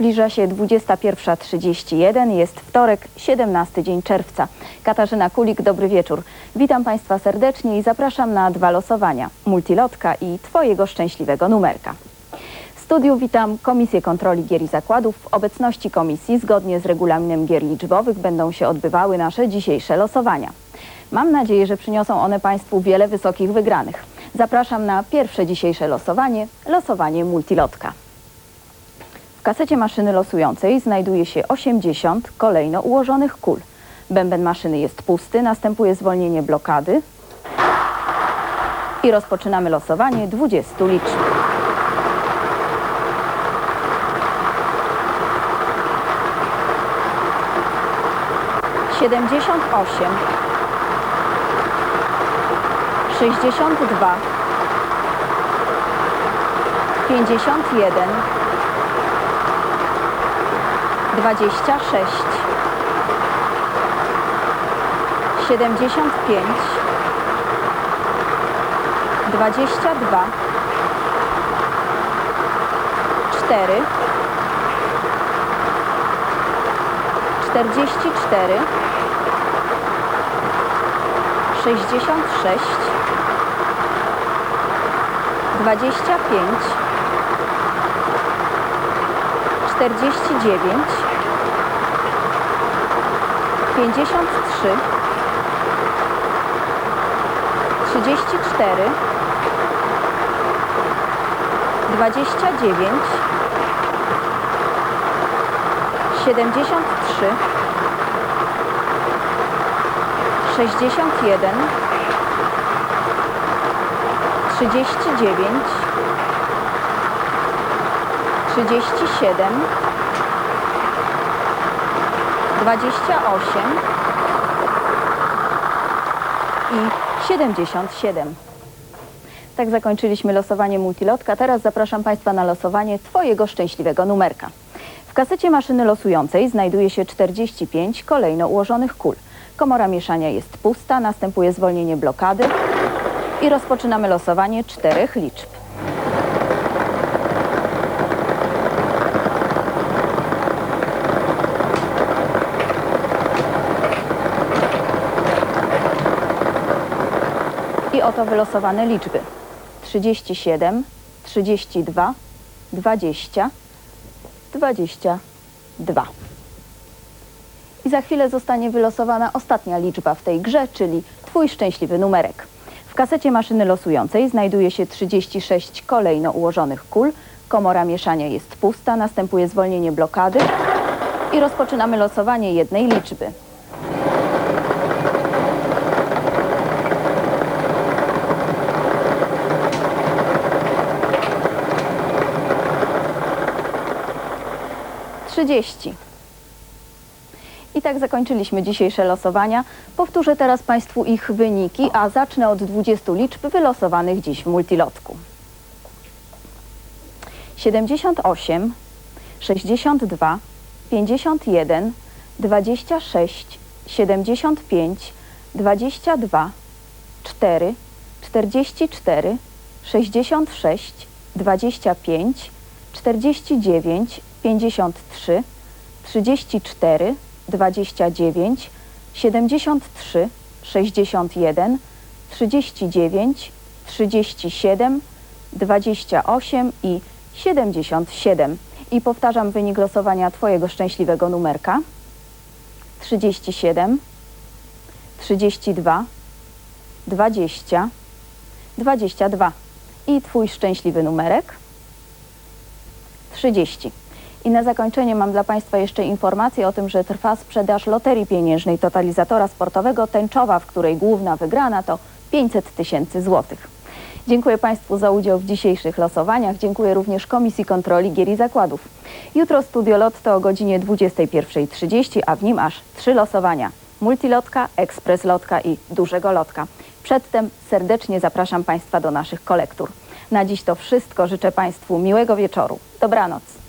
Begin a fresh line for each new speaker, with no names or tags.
Zbliża się 21.31, jest wtorek, 17 dzień czerwca. Katarzyna Kulik, dobry wieczór. Witam Państwa serdecznie i zapraszam na dwa losowania. Multilotka i Twojego szczęśliwego numerka. W studiu witam Komisję Kontroli Gier i Zakładów. W obecności komisji, zgodnie z regulaminem gier liczbowych, będą się odbywały nasze dzisiejsze losowania. Mam nadzieję, że przyniosą one Państwu wiele wysokich wygranych. Zapraszam na pierwsze dzisiejsze losowanie, losowanie Multilotka. W kasecie maszyny losującej znajduje się 80 kolejno ułożonych kul. Bęben maszyny jest pusty, następuje zwolnienie blokady i rozpoczynamy losowanie 20 liczb. Siedemdziesiąt osiem, sześćdziesiąt dwa, pięćdziesiąt jeden, dwadzieścia sześć, siedemdziesiąt pięć, dwadzieścia dwa, cztery, czterdzieści cztery, sześćdziesiąt sześć, dwadzieścia pięć, 49 53 34 29 73 61 39 37 28 i 77. Tak zakończyliśmy losowanie multilotka. Teraz zapraszam Państwa na losowanie Twojego szczęśliwego numerka. W kasecie maszyny losującej znajduje się 45 kolejno ułożonych kul. Komora mieszania jest pusta, następuje zwolnienie blokady i rozpoczynamy losowanie czterech liczb. I oto wylosowane liczby. 37, 32, 20, 22. I za chwilę zostanie wylosowana ostatnia liczba w tej grze, czyli Twój szczęśliwy numerek. W kasecie maszyny losującej znajduje się 36 kolejno ułożonych kul. Komora mieszania jest pusta, następuje zwolnienie blokady i rozpoczynamy losowanie jednej liczby. Trzydzieści. I tak zakończyliśmy dzisiejsze losowania. Powtórzę teraz Państwu ich wyniki, a zacznę od 20 liczb wylosowanych dziś w multilotku. 78, 62, 51, 26, 75, 22, 4, 44, 66, 25, 49, 53, 34, 29, 73, 61, 39, 37, 28 i 77. I powtarzam wynik losowania Twojego szczęśliwego numerka. 37, 32, 20, 22. I Twój szczęśliwy numerek. 30. I na zakończenie mam dla Państwa jeszcze informację o tym, że trwa sprzedaż loterii pieniężnej totalizatora sportowego Tęczowa, w której główna wygrana to 500 tysięcy złotych. Dziękuję Państwu za udział w dzisiejszych losowaniach. Dziękuję również Komisji Kontroli Gier i Zakładów. Jutro Studio Lotto o godzinie 21.30, a w nim aż trzy losowania. Multilotka, Ekspres Lotka i Dużego Lotka. Przedtem serdecznie zapraszam Państwa do naszych kolektur. Na dziś to wszystko. Życzę Państwu miłego wieczoru. Dobranoc.